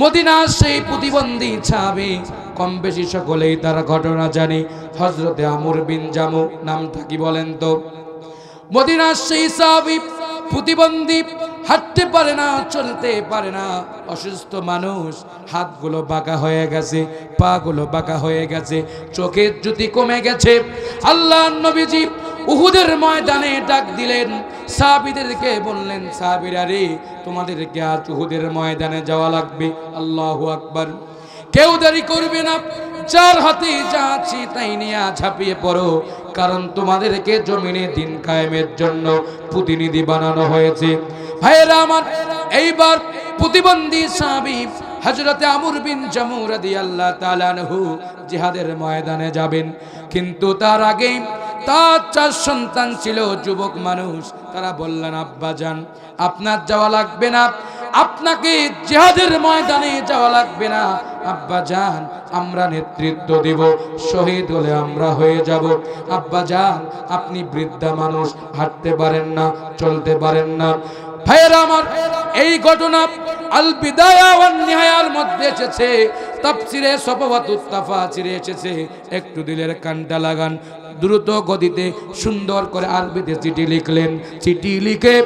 মদিনার সেই প্রতিবন্ধী ছাবে, কম বেশি সকলেই তার ঘটনা জানি। হজরতে আমর বিন জামু নামটা কি বলেন তো? মদিনার সেই সাহাবি প্রতিবন্ধী, হাঁটতে পারে না, চলতে পারে না। অসুস্থ মানুষ, হাতগুলো বাঁকা হয়ে গেছে, পাগুলো বাঁকা হয়ে গেছে, চোখের জ্যোতি কমে গেছে। আল্লাহ নবীজি উহুদের ময়দানে ডাক দিলেন। সাহাবিদেরকে বললেন, সাহাবিরা রে, তোমাদেরকে আজ উহুদের ময়দানে যাওয়া লাগবে। আল্লাহু আকবার। কেউ দেরি করবে না। যার হাতে যা আছে তাই নিয়ে ঝাঁপিয়ে পড়ো। কারণ তোমাদেরকে জমিনে দিন কায়েমের জন্য প্রতিনিধি বানানো হয়েছে। ভাইয়েরা আমার, এইবার প্রতিবন্ধী সাহাবি হজরতে আমর বিন জামু রাদিয়াল্লাহু তাআলা আনহু জিহাদের ময়দানে যাবেন। কিন্তু তার আগেই তার চার সন্তান ছিল, যুবক মানুষ। তারা বললেন, আব্বা যান, আপনার যাওয়া লাগবে না। আপনাকে জেহাদের ময়দানে যাওয়া লাগবে না। আব্বা যান, আমরা নেতৃত্ব দেব। শহীদ হলে আমরা হয়ে যাব। আব্বা যান, আপনি বৃদ্ধা মানুষ, হাঁটতে পারেন না, চলতে পারেন না। ভাইয়েরা আমার, এই ঘটনা আল বিদায়া নিহায়ার মধ্যে এসেছে। তাফসিরে সফওয়াতুত তাফাসিরে এসেছে। একটু দিলের কানটা লাগান। দ্রুত গতিতে সুন্দর করে আরবিতে চিঠি লিখলেন। চিঠি লিখে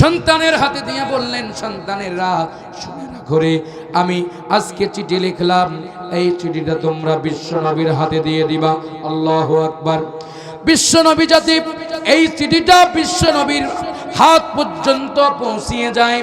সন্তানের হাতে দিয়ে বললেন, সন্তানের রাত, শুনে রাখো রে আমি আজকে চিঠি লিখলাম। এই চিঠিটা তোমরা বিশ্ব নবীর হাতে দিয়ে দিবা। আল্লাহ আকবার। বিশ্ব নবী যাতে এই চিঠিটা বিশ্ব নবীর হাত পর্যন্ত পৌঁছিয়ে যায়।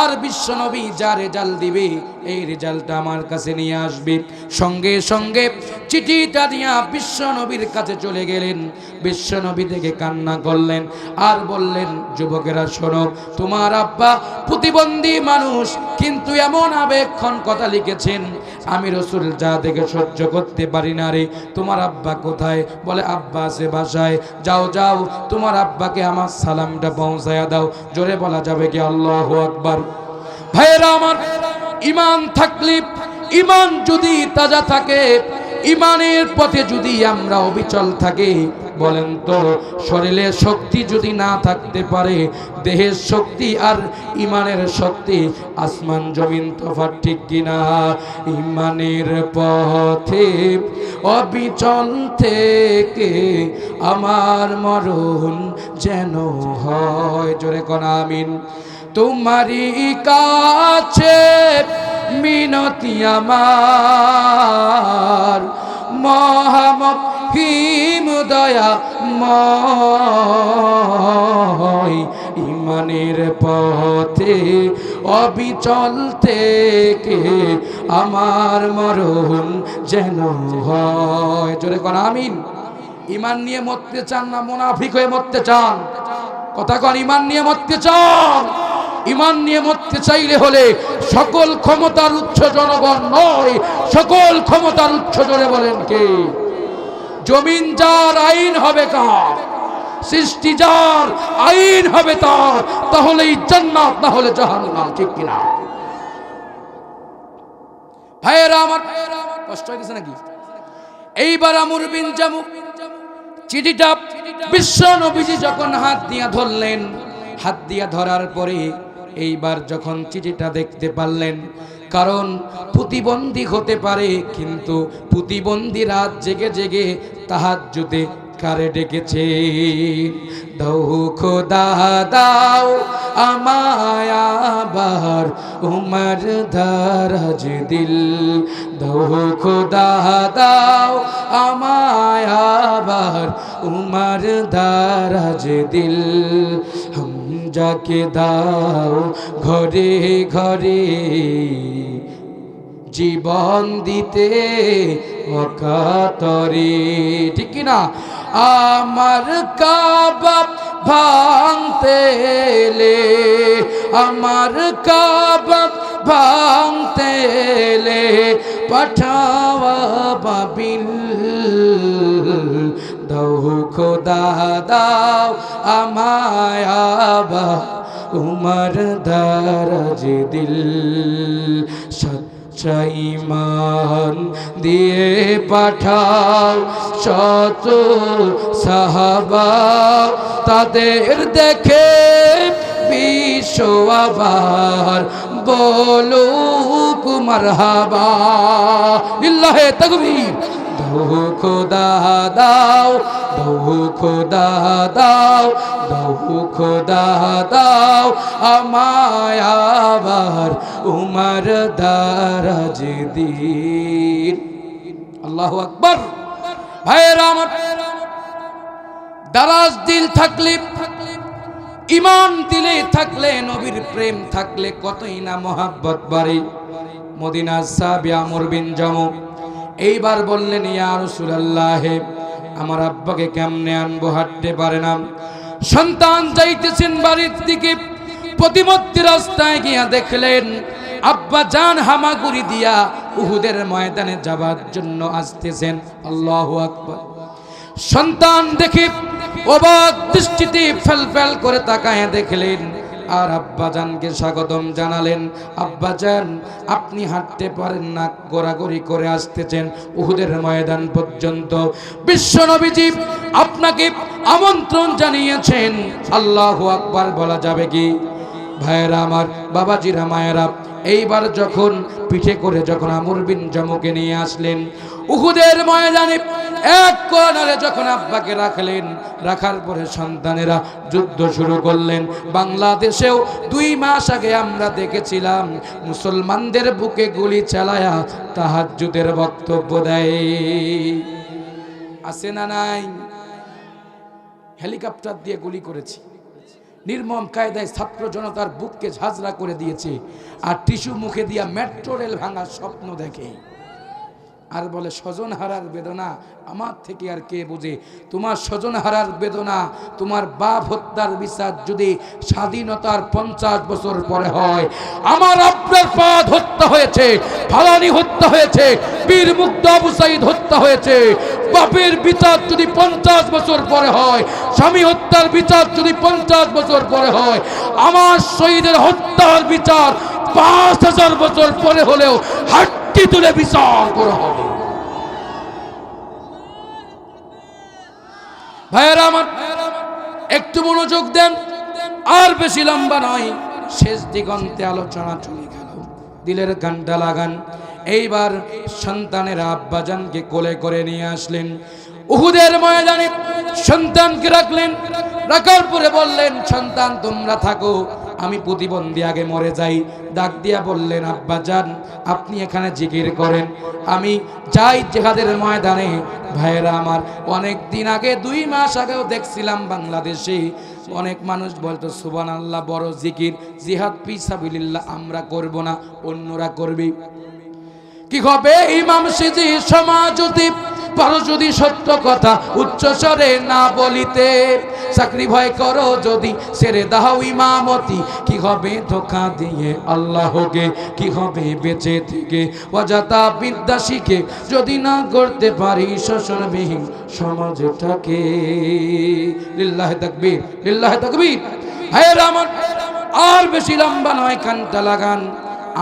আর বিশ্ব নবী যা রেজাল্ট দিবে, এই রেজাল্টটা আমার কাছে নিয়ে আসবে। সঙ্গে সঙ্গে চিঠিটা নিয়ে বিশ্ব নবীর কাছে চলে গেলেন। বিশ্ব নবী থেকে কান্না করলেন আর বললেন, যুবকেরা, শোনো, তোমার আব্বা প্রতিবন্ধী মানুষ, কিন্তু এমন আবেক্ষণ কথা লিখেছেন। আমি রসুল যা দেখে সহ্য করতে পারি না রে। তোমার আব্বা কোথায়? বলে, আব্বা আছে বাসায়। যাও যাও, তোমার আব্বাকে আমার সালামটা পৌঁছায়া দাও। জোরে বলা যাবে কি আল্লাহ আকবার। ভাইয়েরা আমার ইমান থাকলে ইমান যদি তাজা থাকে ইমানের পথে যদি আমরা অবিচল থাকি বলেন তো শরীরের শক্তি যদি না থাকতে পারে, দেহের শক্তি আর ইমানের শক্তি আসমান জমিন তফাৎ ঠিক কিনা? ইমানের পথে অবিচল থেকে আমার মরণ যেন হয়। জোরে কোন আমিন। তোমারই কাছে মিনতি আমার মহামহিম দয়া ইমানের পথে অবিচল থেকে আমার মরণ যেন হয়। জোরে কন, আমিন। ইমান নিয়ে মরতে চান না, মোনাফিক হয়ে মরতে চান। কথা কন, ইমান নিয়ে মরতে চান। ইমান নিয়ে মরতে চাইলে হলে সকল ক্ষমতার উচ্চ জনগণ নয়। সকল ক্ষমতার উচ্চ জনে বলেন কে? জমিন যার আইন হবে কার? সৃষ্টি যার আইন হবে তার, তাহলেই জান্নাত না হলে জাহান্নাম, ঠিক কিনা আমার, কষ্ট নাকি? এইবার জামু চিঠিটা যখন হাত দিয়া ধরলেন, হাত দিয়া ধরার পরে এইবার যখন চিঠিটা দেখতে পারলেন কারণ প্রতিবন্ধী হতে পারে, কিন্তু প্রতিবন্ধী রাত জেগে জেগে তাহার যুদে কারে ডেকেছে। খোদা, দাও আমায় আবার উমর দারাজ দিল। দাও খোদা, দাও আমায় আবার উমর দারাজ দিল। হম যাকে দাও ঘরে ঘরে জীবন দিতে অকাতরে। ঠিক না? আমার কাবা ভাঙতে এলে, আমার কাবা ভাঙতে এলে, পাঠাওয়া বাবিল দাও খোদা, দাও আমায় আবার উমর দারাজ দিল সচ্চাইমান দিয়ে পাঠাও। শত সাহাবা, তাদের দেখে বিশ্ব আবার বলো কুমার হাবা লিল্লাহে তকবীর। দহু খোদা দাও দহু খোদা দাও দহু খোদা দাও, আমায় আবার উমর দারাজ দিন। আল্লাহ আকবর। ভাইয়ের আমার, দারাজ দিল থাকলে, ইমান দিলে থাকলে, নবীর প্রেম থাকলে কতই না মোহাব্বত বাড়ে। মদিনা সাহাবি আমর বিন এইবার বললেন, ইয়া রাসূলুল্লাহ, আমার আব্বাকে কেমনে আনব? হাঁটতে পারে না। সন্তান যাইতেছেন বাড়ির দিকে। প্রতিমধ্যে রাস্তায় গিয়া দেখলেন, আব্বা জান হামাগুড়ি দিয়া উহুদের ময়দানে যাবার জন্য আসতেছেন। আল্লাহু আকবার। সন্তান দেখে অবাক দৃষ্টিতে ফেল ফেল করে তাকায় দেখলেন আর আব্বাজানকে স্বাগতম জানালেন। আব্বাজান আপনি হাঁটতে পারেন না গোড়াগড়ি করে আসতেছেন উহুদের ময়দান পর্যন্ত। বিশ্ব নবীজি আপনাকে আমন্ত্রণ জানিয়েছেন। আল্লাহ আকবার বলা যাবে কি? ভাইয়েরা আমার, বাবাজিরা, মায়েরা, এইবার যখন পিঠে করে যখন আমর বিন জমুকে নিয়ে আসলেন, উহুদের ময়দানে এক কোনারে যখন আব্বাকে রাখলেন, রাখার পরে সন্তানেরা যুদ্ধ শুরু করলেন। বাংলাদেশেও দুই মাস আগে আমরা দেখেছিলাম, মুসলমানদের বুকে গুলি চালায়া তাহাজ্জুদের বক্তব্য দেয়। আছে না নাই? হেলিকপ্টার দিয়ে গুলি করেছি। নির্মম কায়দায় ছাত্র জনতার বুককে ঝাঁঝরা করে দিয়েছে। আর টিস্যু মুখে দিয়া মেট্রো রেল ভাঙার স্বপ্ন দেখে। আর বলে, স্বজন হারার বেদনা আমার থেকে আর কে বুঝে? তোমার স্বজন হারার বেদনা, তোমার বাপ হত্যার বিচার যদি স্বাধীনতার পঞ্চাশ বছর পরে হয়, আমার আপনার পাদ হত্যা হয়েছে, ফালানি হত্যা হয়েছে, বীর মুক্ত আবু সাইদ হত্যা হয়েছে। বাপের বিচার যদি পঞ্চাশ বছর পরে হয়, স্বামী হত্যার বিচার যদি পঞ্চাশ বছর পরে হয়, আমার শহীদের হত্যার বিচার পাঁচ হাজার বছর পরে হলেও হাট্টি তুলে বিচার করা হবে। আমার, একটু মনোযোগ দেন, আর বেশি লম্বা নয়। শেষ দিগন্তে আলোচনা চলে গেল। দিলের গানটা লাগান। এইবার সন্তানের আব্বাজানকে কোলে করে নিয়ে আসলেন। উহুদের ময়দানে সন্তানকে রাখলেন। রাখার পরে বললেন, সন্তান, তোমরা থাকো। আমি প্রতিবন্ধী আগে মরে যাই। ডাক দিয়া বললেন, আব্বা যান, আপনি এখানে জিকির করেন। আমি যাই জেহাদের ময়দানে। ভাইয়েরা আমার, অনেক দিন আগে, দুই মাস আগেও দেখছিলাম বাংলাদেশে। অনেক মানুষ বলতো সুবান আল্লাহ বড় জিকির। জিহাদ পিসাবিল্লাহ আমরা করব না, অন্যরা করবে। কি হবে? ইমাম সিজি সমাজতি পারো যদি সত্য কথা উচ্চস্বরে না বলিতে। চাকরি ভয় করো যদি, ছেড়ে দাও ইমামতি। কি হবে ধোকা দিয়ে আল্লাহকে, কি হবে বেঁচে থেকে? অজাতা বিদ্যা শিখে যদি না করতে পারি শোষণবিহীন সমাজটাকে। লিল্লাহ তাকবীর লিল্লাহ তাকবীর। ভাইয়ের আমার আর বেশি লম্বা নয়, কানটা লাগান।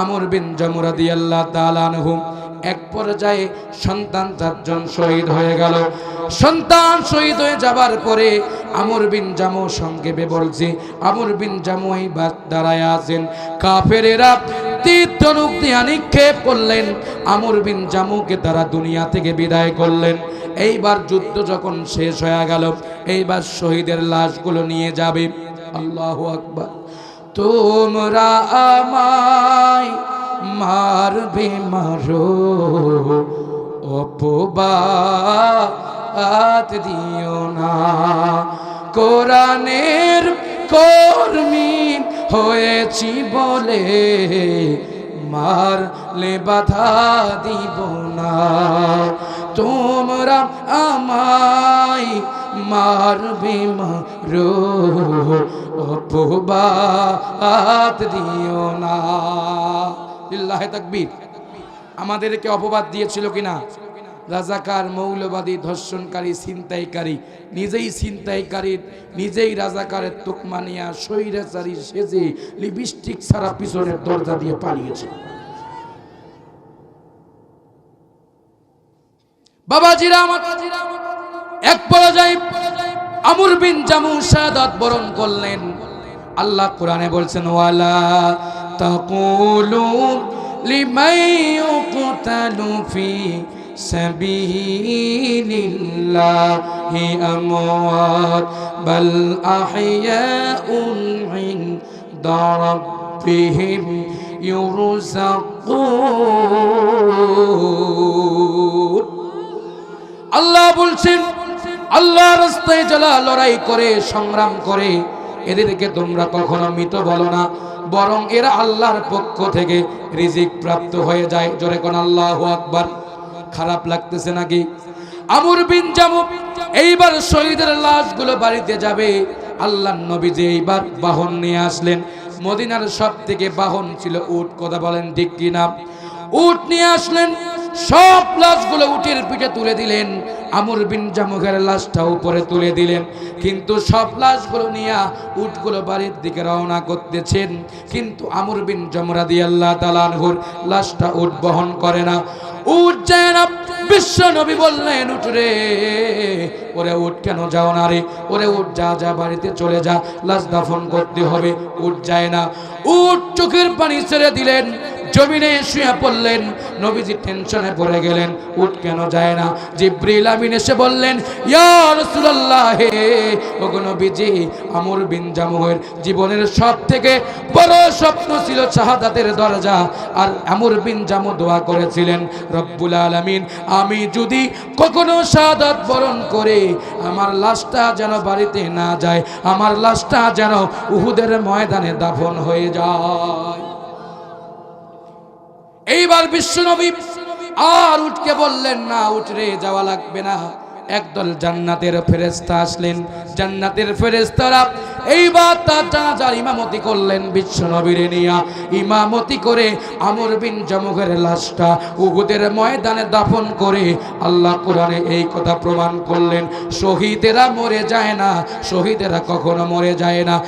আমর বিন জমুরাদি আল্লাহ তালানহু এক পর্যায়ে সন্তান চারজন শহীদ হয়ে গেল। সন্তান শহীদ হয়ে যাবার পরে আমর বিন জামু সংক্ষেপে বলছি আমর বিন জামু এই বাদ দাঁড়ায় আছেন। কাফেরেরা তীর্থনুক দিয়া নিক্ষেপ করলেন। আমর বিন জামুকে তারা দুনিয়া থেকে বিদায় করলেন। এইবার যুদ্ধ যখন শেষ হয়ে গেল, এইবার শহীদের লাশগুলো নিয়ে যাবে। আল্লাহ আকবার। তোমরা আমায় মারবে মারো অপবাদ দিও না। কোরআনের কর্মী হয়েছি বলে মারলে বাধা দিব না। তোমরা আমায় মারবে মারো অপবাদ দিও না। ইল্লাহে তাকবীর। আমাদেরকে অপবাদ দিয়েছিল কিনা? রাজাকার, মৌলবাদী, ধর্ষণকারী, ছিনতাইকারী, নিজেই ছিনতাইকারী নিজেই রাজাকারের তুকমানিয়া স্বৈরাচারী সেজে লিপস্টিক ছাড়া পিছনের দরজা দিয়ে পালিয়েছে। বাবাজিরা এক আমর বিন জামু শাহাদাত বরণ করলেন। আল্লাহ কোরআনে বলছেন, ওয়ালা تقولوا لمن يقتل في سبيل الله أموات بل أحياء عند ربهم يرزقون আল্লাহ বলছেন আল্লাহ রাস্তায় যারা লড়াই করে সংগ্রাম করে এদেরকে তোমরা কখনো মৃত বলো না বরং এরা আল্লাহর পক্ষ থেকে রিজিক প্রাপ্ত হয়ে যায়। জোরে কোন আল্লাহ আকবার। খারাপ লাগতেছে নাকি? আমর বিন জামু এইবার শহীদের লাশগুলো বাড়িতে যাবে। আল্লাহ নবী যে এইবার বাহন নিয়ে আসলেন, মদিনার সব থেকে বাহন ছিল উট। কথা বলেন ঠিক কিনা? উট নিয়ে আসলেন সব লাশগুলো উটের পিঠে তুলে দিলেন। আমর বিন জামুখের লাশটা উপরে তুলে দিলেন। কিন্তু সব লাশগুলো নিয়ে উটগুলো বাড়ির দিকে রওনা করতেছেন। কিন্তু আমর বিন জমরা দিয়ে আল্লাহ তালানহুর লাশটা উট বহন করে না। উট যায় না, বিশ্ব নবী বললেন, উঠ রে, ওরে উঠ কেন যাও না রে? ওরে উঠ, যা যা, বাড়িতে চলে যা, লাশ দাফন করতে হবে। উঠ যায় না। উঠ চোখের পানি ছেড়ে দিলেন। জমিনে শুয়ে পড়লেন, নবীজি টেনশনে পড়ে গেলেন, উঠ কেন যায় না? জিব্রিল আমিন এসে বললেন, ইয়া রাসূলুল্লাহ, হে ওগো নবীজি, আমর বিন জামুহের জীবনের সব থেকে বড় স্বপ্ন ছিল শাহাদাতের দরজা, আর আমর বিন জামু দোয়া করেছিলেন, রব্বুল আলামিন, আমি যদি কখনো শাহাদাত বরণ করে আমার লাশটা যেন বাড়িতে না যায়, আমার লাশটা যেন উহুদের ময়দানে দাফন হয়ে যায়। এইবার বিশ্বনবী আর উঠকে বললেন, না উঠরে যাওয়া লাগবে না। একদল জান্নাতের ফেরেস্তা আসলেন। জান্নাতের ফেরেস্তারা এইবার তার জানাজার ইমামতি করলেন বিশ্বনবীর নিয়া। ইমামতি করে আমর বিন জমগের লাশটা উহুদের ময়দানে দাফন করে আল্লাহ কোরআনে এই কথা প্রমাণ করলেন, শহীদেরা মরে যায় না, শহীদেরা কখনো মরে যায় না।